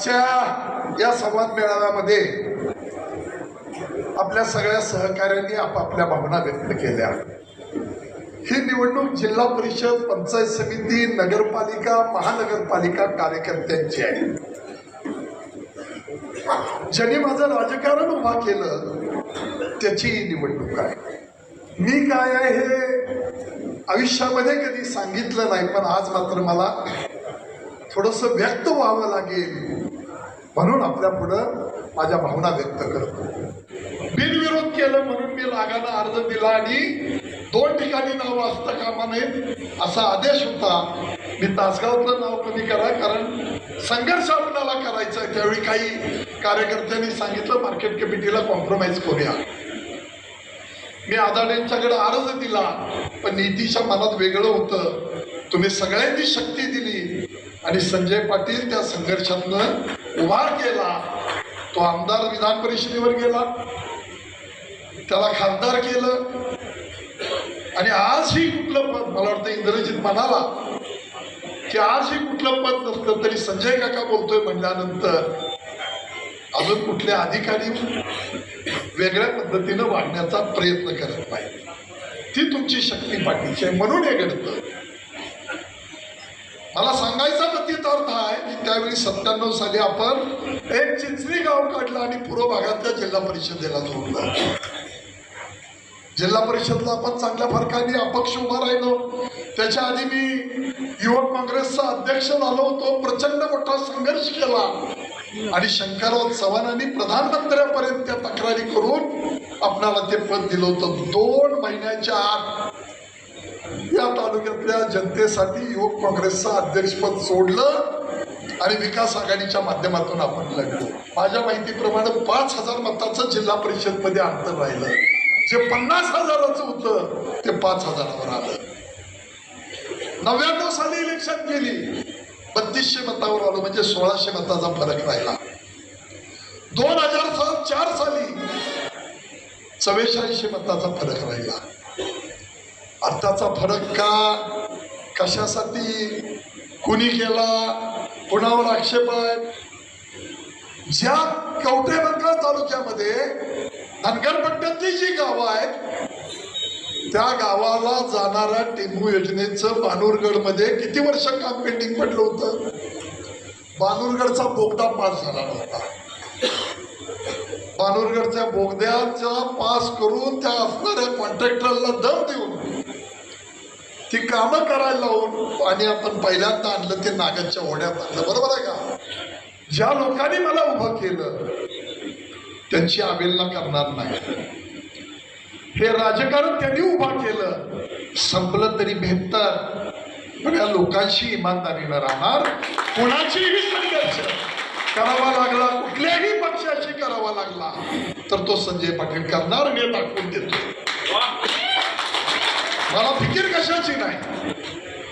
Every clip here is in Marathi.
आजच्या या संवाद मेळाव्यामध्ये आपल्या सगळ्या सहकाऱ्यांनी आपापल्या भावना व्यक्त केल्या. ही निवडणूक जिल्हा परिषद पंचायत समिती नगरपालिका महानगरपालिका कार्यकर्त्यांची आहे. ज्यांनी माझं राजकारण उभा केलं त्याची ही निवडणूक आहे. मी काय आहे हे आयुष्यामध्ये कधी सांगितलं नाही पण आज मात्र मला थोडंसं व्यक्त व्हावं लागेल. म्हणून आपल्या पुढं माझ्या भावना व्यक्त करतो. बिनविरोध केलं म्हणून मी लागायला अर्ज दिला आणि दोन ठिकाणी नाव वाचता कामा नयेत असा आदेश होता. मी तासगावचं नाव कमी करा कारण संघर्ष आपल्याला करायचा त्यावेळी काही कार्यकर्त्यांनी सांगितलं मार्केट कमिटीला कॉम्प्रोमाइज करूया. मी आदाड्यांच्याकडे अर्ज दिला पण नितीच्या मनात वेगळं होतं. तुम्ही सगळ्यांनी शक्ती दिली आणि संजय पाटील त्या संघर्षातनं उभा केला तो आमदार विधान परिषदेवर गेला त्याला खासदार केलं आणि आजही कुठलं पद मला वाटतं इंद्रजित म्हणाला की आजही कुठलं पद नसलं तरी संजय काका बोलतोय म्हणल्यानंतर अजून कुठले अधिकारी वेगळ्या पद्धतीनं वागण्याचा प्रयत्न करत नाही ती तुमची शक्ती पाठीची आहे म्हणून हे घडतं. मला सांगायचा प्रतीत अर्थ हा त्यावेळी सत्त्याण्णव साली आपण एक चिंचणी गाव काढलं आणि पूर्व भागातल्या जिल्हा परिषदेला जोडलं. जिल्हा परिषदला आपण चांगल्या फरकाने अपक्ष उभा राहिलो. त्याच्या आधी मी युवक काँग्रेसचा अध्यक्ष झालो होतो प्रचंड मोठा संघर्ष केला. आणि शंकरराव चव्हाणांनी प्रधानमंत्र्यापर्यंत त्या तक्रारी करून आपणाला ते पद दिलं होतं. दोन महिन्याच्या आत या तालुक्यातल्या जनतेसाठी युवक काँग्रेसचं अध्यक्षपद सोडलं. आणि विकास आघाडीच्या माध्यमातून आपण लढलो. माझ्या माहितीप्रमाणे पाच हजार मताचं जिल्हा परिषदमध्ये अंतर राहिलं. जे पन्नास हजाराचं होतं ते पाच हजारावर आलं. नव्याण्णव साली इलेक्शन गेली. बत्तीसशे मतावर आलं म्हणजे सोळाशे मताचा फरक राहिला. दोन हजार साल चार साली चव्वेचाळीसशे मताचा फरक राहिला. आत्ताचा फरक का? कशासाठी? कुणी केला? कुणावर आक्षेप आहे? ज्या कवठेमंकाळ तालुक्यामध्ये धनगरपट्ट्यातली जी गावं आहेत त्या गावाला जाणाऱ्या टेंबू योजनेचं बानूरगडमध्ये किती वर्ष काम पेंडिंग पडलं होतं? बानूरगडचा बोगदा पास झाला नव्हता. बानूरगडच्या बोगद्याचा पास करून त्या असणाऱ्या कॉन्ट्रॅक्टरला दम देऊन ती कामं करायला लावून पाणी आपण पहिल्यांदा आणलं ते नागाच्या ओढ्यात आणलं बरोबर आहे का? ज्या लोकांनी मला उभं केलं त्यांची अवेलना करणार नाही. हे राजकारण त्यांनी उभा केलं. संपलं तरी भेटतं पण या लोकांशी इमानदारीनं राहणार कुणाचीही संघर्ष करावा लागला कुठल्याही पक्षाशी करावा लागला तर तो संजय पाटील करणार मी दाखवून देतो. मला फिकीर कशाची नाही?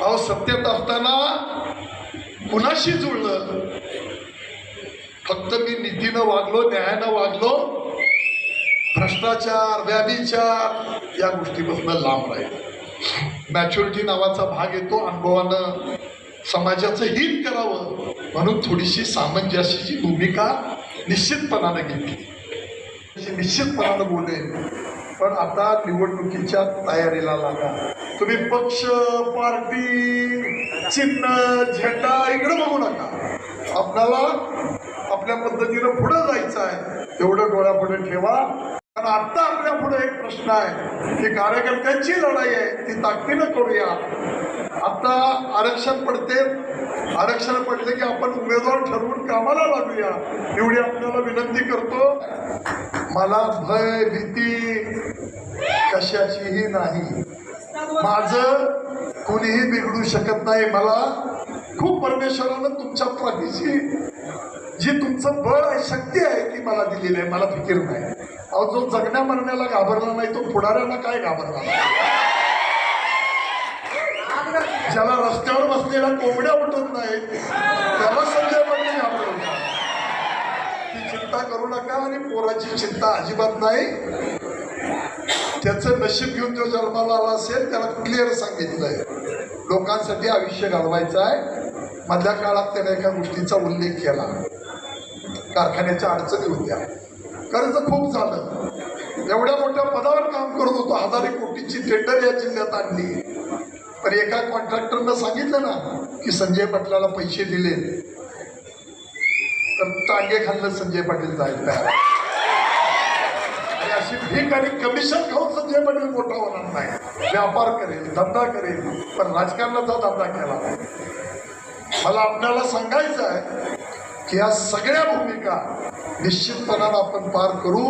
अहो सत्तेत असताना कुणाशी जुळलं? फक्त मी नीतीनं वागलो न्यायानं वागलो भ्रष्टाचार व्याभिचार या गोष्टीपासून लांब राहील. मॅच्युरिटी नावाचा भाग येतो अनुभवानं समाजाचं हित करावं म्हणून थोडीशी सामंजस्याची भूमिका निश्चितपणानं घेतली. म्हणजे निश्चितपणानं बोले पण आता निवडणुकीच्या तयारीला लागा. तुम्ही पक्ष पार्टी चिन्ह झेंडा इकडे बघू नका. आपल्याला आपल्या पद्धतीनं पुढं जायचं आहे. एवढं डोळ्यापुढे ठेवा. कारण आता आपल्या पुढे एक प्रश्न आहे की कार्यकर्त्यांची लढाई आहे ती ताकदीनं करूया. आता आरक्षण पडते. आरक्षण पडले की आपण कामाला लागूया. एवढी आपल्याला विनंती करतो. मला भय भीती कशाचीही नाही. माझं कोणीही बिघडू शकत नाही. मला खूप परमेश्वरानं तुमच्या पाठीशी जी तुमचं बळ आहे शक्ती आहे ती मला दिलेली आहे. मला फिकीर नाही. अहो जो जगण्या मरण्याला घाबरला नाही तो पुढाऱ्यांना काय घाबरला ज्याला रस्त्यावर बसलेल्या कोंबड्या उठत नाही त्याला संजय चिंता करू नका आणि पोराची चिंता अजिबात नाही. त्याचं नशीब घेऊन जो जन्माला आला असेल त्याला क्लिअर सांगितलंय. लोकांसाठी आयुष्य घालवायचं आहे. मधल्या काळात त्याने एका गोष्टीचा उल्लेख केला. कारखान्याच्या अडचणी होत्या. कर्ज खूप झालं. एवढ्या मोठ्या पदावर काम करत होतो. हजारे कोटीची टेंडर या जिल्ह्यात आणली. पण एका कॉन्ट्रॅक्टरनं सांगितलं ना की संजय पाटलाला पैसे दिले टांगे खाल्लं संजय पाटील जायला आहे. आणि अशी भीक आणि कमिशन खाऊन संजय पाटील मोठा होणार नाही. व्यापार करेल धंदा करेल पण राजकारणाचा धंदा केला नाही. मला आपल्याला सांगायचं आहे की या सगळ्या भूमिका निश्चितपणानं आपण पार करू.